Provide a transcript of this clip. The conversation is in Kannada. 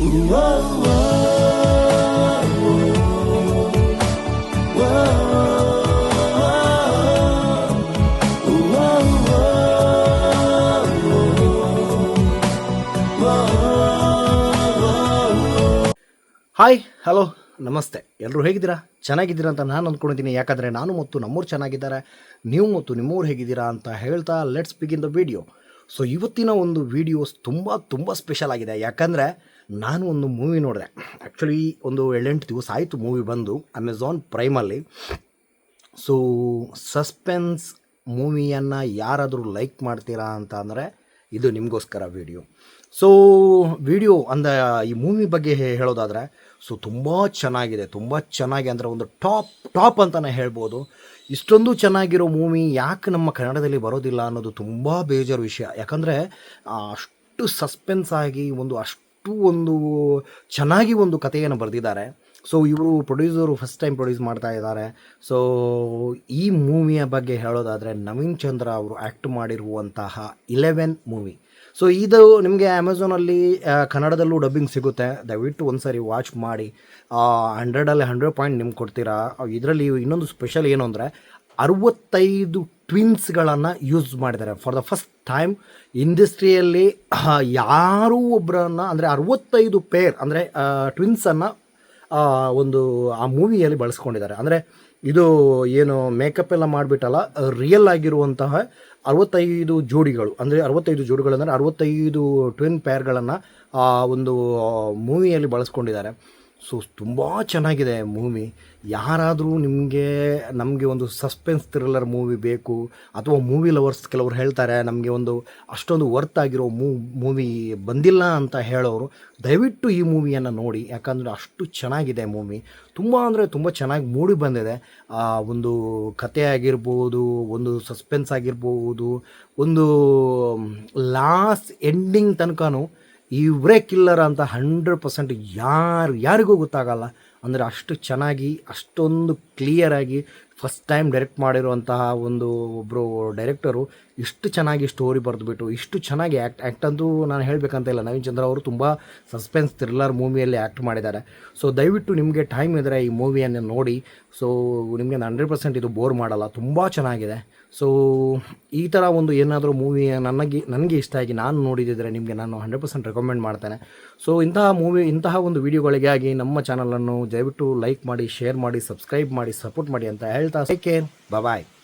ಹಾಯ್ ಹಲೋ ನಮಸ್ತೆ. ಎಲ್ಲರೂ ಹೇಗಿದ್ದೀರಾ? ಚೆನ್ನಾಗಿದ್ದೀರಾ ಅಂತ ನಾನು ಅಂದ್ಕೊಂಡಿದ್ದೀನಿ. ಯಾಕಂದರೆ ನಾನು ಮತ್ತು ನಮ್ಮೂರು ಚೆನ್ನಾಗಿದ್ದಾರೆ. ನೀವು ಮತ್ತು ನಿಮ್ಮೂರು ಹೇಗಿದ್ದೀರಾ ಅಂತ ಹೇಳ್ತಾ let's begin the video so ಇವತ್ತಿನ ಒಂದು ವಿಡಿಯೋಸ್ ತುಂಬ ತುಂಬ ಸ್ಪೆಷಲ್ ಆಗಿದೆ. ಯಾಕಂದರೆ ನಾನು ಒಂದು ಮೂವಿ ನೋಡಿದೆ. ಆ್ಯಕ್ಚುಲಿ ಒಂದು ಏಳೆಂಟು ದಿವಸ ಆಯಿತು ಮೂವಿ ಬಂದು ಅಮೆಝಾನ್ ಪ್ರೈಮಲ್ಲಿ ಸೊ ಸಸ್ಪೆನ್ಸ್ ಮೂವಿಯನ್ನು ಯಾರಾದರೂ ಲೈಕ್ ಮಾಡ್ತೀರಾ ಅಂತ ಅಂದರೆ, ಇದು ನಿಮಗೋಸ್ಕರ ವಿಡಿಯೋ ಸೊ ವಿಡಿಯೋ ಅಂದ ಈ ಮೂವಿ ಬಗ್ಗೆ ಹೇಳೋದಾದರೆ ಸೊ ತುಂಬ ಚೆನ್ನಾಗಿದೆ, ತುಂಬ ಚೆನ್ನಾಗಿ ಅಂದರೆ ಒಂದು ಟಾಪ್ ಟಾಪ್ ಅಂತಲೇ ಹೇಳ್ಬೋದು. ಇಷ್ಟೊಂದು ಚೆನ್ನಾಗಿರೋ ಮೂವಿ ಯಾಕೆ ನಮ್ಮ ಕನ್ನಡದಲ್ಲಿ ಬರೋದಿಲ್ಲ ಅನ್ನೋದು ತುಂಬ ಬೇಜಾರು ವಿಷಯ. ಯಾಕಂದರೆ, ಅಷ್ಟು ಸಸ್ಪೆನ್ಸ್ ಆಗಿ ಒಂದು ಅಷ್ಟು ಒಂದು ಚೆನ್ನಾಗಿ ಒಂದು ಕಥೆಯನ್ನು ಬರೆದಿದ್ದಾರೆ. ಸೊ ಇವರು ಪ್ರೊಡ್ಯೂಸರು ಫಸ್ಟ್ ಟೈಮ್ ಪ್ರೊಡ್ಯೂಸ್ ಮಾಡ್ತಾ ಇದ್ದಾರೆ. ಸೊ ಈ ಮೂವಿಯ ಬಗ್ಗೆ ಹೇಳೋದಾದರೆ ನವೀನ್ ಚಂದ್ರ ಅವರು ಆ್ಯಕ್ಟ್ ಮಾಡಿರುವಂತಹ ಇಲೆವೆನ್ ಮೂವಿ ಸೊ ಇದು ನಿಮಗೆ ಅಮೆಝಾನಲ್ಲಿ ಕನ್ನಡದಲ್ಲೂ ಡಬ್ಬಿಂಗ್ ಸಿಗುತ್ತೆ. ದಯವಿಟ್ಟು ಒಂದು ಸಾರಿ ವಾಚ್ ಮಾಡಿ ಹಂಡ್ರೆಡಲ್ಲಿ ಹಂಡ್ರೆಡ್ ಪಾಯಿಂಟ್ ನಿಮ್ಗೆ ಕೊಡ್ತೀರಾ. ಇದರಲ್ಲಿ ಇನ್ನೊಂದು ಸ್ಪೆಷಲ್ ಏನು ಅಂದರೆ ಅರವತ್ತೈದು ಟ್ವಿನ್ಸ್ಗಳನ್ನು ಯೂಸ್ ಮಾಡಿದ್ದಾರೆ. ಫಾರ್ ದ ಫಸ್ಟ್ ಟೈಮ್ ಇಂಡಸ್ಟ್ರಿಯಲ್ಲಿ ಯಾರೂ ಒಬ್ಬರನ್ನು ಅಂದರೆ ಅರವತ್ತೈದು ಪೇರ್, ಅಂದರೆ ಟ್ವಿನ್ಸನ್ನು ಒಂದು, ಆ ಮೂವಿಯಲ್ಲಿ ಬಳಸ್ಕೊಂಡಿದ್ದಾರೆ. ಅಂದರೆ, ಇದು ಏನು ಮೇಕಪ್ ಎಲ್ಲ ಮಾಡಿಬಿಟ್ಟಲ್ಲ, ರಿಯಲ್ ಆಗಿರುವಂತಹ ಅರವತ್ತೈದು ಜೋಡಿಗಳು, ಅಂದರೆ ಅರವತ್ತೈದು ಜೋಡಿಗಳಂದರೆ ಅರವತ್ತೈದು ಟ್ವಿನ್ ಪೇರ್ಗಳನ್ನು ಒಂದು ಮೂವಿಯಲ್ಲಿ ಬಳಸ್ಕೊಂಡಿದ್ದಾರೆ. ಸೊ ತುಂಬ ಚೆನ್ನಾಗಿದೆ ಮೂವಿ. ಯಾರಾದರೂ ನಿಮಗೆ, ನಮಗೆ ಒಂದು ಸಸ್ಪೆನ್ಸ್ ಥ್ರಿಲ್ಲರ್ ಮೂವಿ ಬೇಕು, ಅಥವಾ ಮೂವಿ ಲವರ್ಸ್ ಕೆಲವರು ಹೇಳ್ತಾರೆ, ನಮಗೆ ಒಂದು ಅಷ್ಟೊಂದು ವರ್ತ್ ಆಗಿರೋ ಮೂವಿ ಬಂದಿಲ್ಲ ಅಂತ ಹೇಳೋರು, ದಯವಿಟ್ಟು ಈ ಮೂವಿಯನ್ನು ನೋಡಿ. ಯಾಕಂದರೆ ಅಷ್ಟು ಚೆನ್ನಾಗಿದೆ ಮೂವಿ. ತುಂಬ ಅಂದರೆ ತುಂಬ ಚೆನ್ನಾಗಿ ಮೂಡಿ ಬಂದಿದೆ. ಒಂದು ಕತೆ ಆಗಿರ್ಬೋದು, ಒಂದು ಸಸ್ಪೆನ್ಸ್ ಆಗಿರ್ಬೋದು, ಒಂದು ಲಾಸ್ಟ್ ಎಂಡಿಂಗ್ ತನಕನೂ ಇವರೇ ಕಿಲ್ಲರ್ ಅಂತ ಹಂಡ್ರೆಡ್ ಪರ್ಸೆಂಟ್ ಯಾರು ಯಾರಿಗೂ ಗೊತ್ತಾಗಲ್ಲ. ಅಂದರೆ ಅಷ್ಟು ಚೆನ್ನಾಗಿ ಅಷ್ಟೊಂದು ಕ್ಲಿಯರಾಗಿ ಫಸ್ಟ್ ಟೈಮ್ ಡೈರೆಕ್ಟ್ ಮಾಡಿರುವಂತಹ ಒಂದು ಒಬ್ಬರು ಡೈರೆಕ್ಟರು ಇಷ್ಟು ಚೆನ್ನಾಗಿ ಸ್ಟೋರಿ ಬರೆದುಬಿಟ್ಟು, ಇಷ್ಟು ಚೆನ್ನಾಗಿ ಆ್ಯಕ್ಟ್ ಆ್ಯಕ್ಟ್ ಅಂತೂ ನಾನು ಹೇಳಬೇಕಂತ ಇಲ್ಲ. ನವೀನ್ ಚಂದ್ರ ಅವರು ತುಂಬ ಸಸ್ಪೆನ್ಸ್ ಥ್ರಿಲ್ಲರ್ ಮೂವಿಯಲ್ಲಿ ಆ್ಯಕ್ಟ್ ಮಾಡಿದ್ದಾರೆ. ಸೊ ದಯವಿಟ್ಟು ನಿಮಗೆ ಟೈಮ್ ಇದ್ದರೆ ಈ ಮೂವಿಯನ್ನು ನೋಡಿ. ಸೊ ನಿಮಗೆ ಹಂಡ್ರೆಡ್ ಪರ್ಸೆಂಟ್ ಇದು ಬೋರ್ ಮಾಡಲ್ಲ. ತುಂಬ ಚೆನ್ನಾಗಿದೆ. ಸೊ ಈ ಥರ ಒಂದು ಏನಾದರೂ ಮೂವಿ ನನಗೆ ನನಗೆ ಇಷ್ಟ ಆಗಿ ನಾನು ನೋಡಿದಿದ್ರೆ ನಿಮಗೆ ನಾನು ಹಂಡ್ರೆಡ್ ಪರ್ಸೆಂಟ್ ರೆಕಮೆಂಡ್ ಮಾಡ್ತೇನೆ. ಸೊ ಇಂತಹ ಮೂವಿ ಇಂತಹ ಒಂದು ವೀಡಿಯೋಗಳಿಗಾಗಿ ನಮ್ಮ ಚಾನಲನ್ನು ದಯವಿಟ್ಟು ಲೈಕ್ ಮಾಡಿ ಶೇರ್ ಮಾಡಿ ಸಬ್ಸ್ಕ್ರೈಬ್ ಮಾಡಿ ಸಪೋರ್ಟ್ ಮಾಡಿ ಅಂತ ಹೇಳ್ತಾ vuelta. Take care. Bye bye.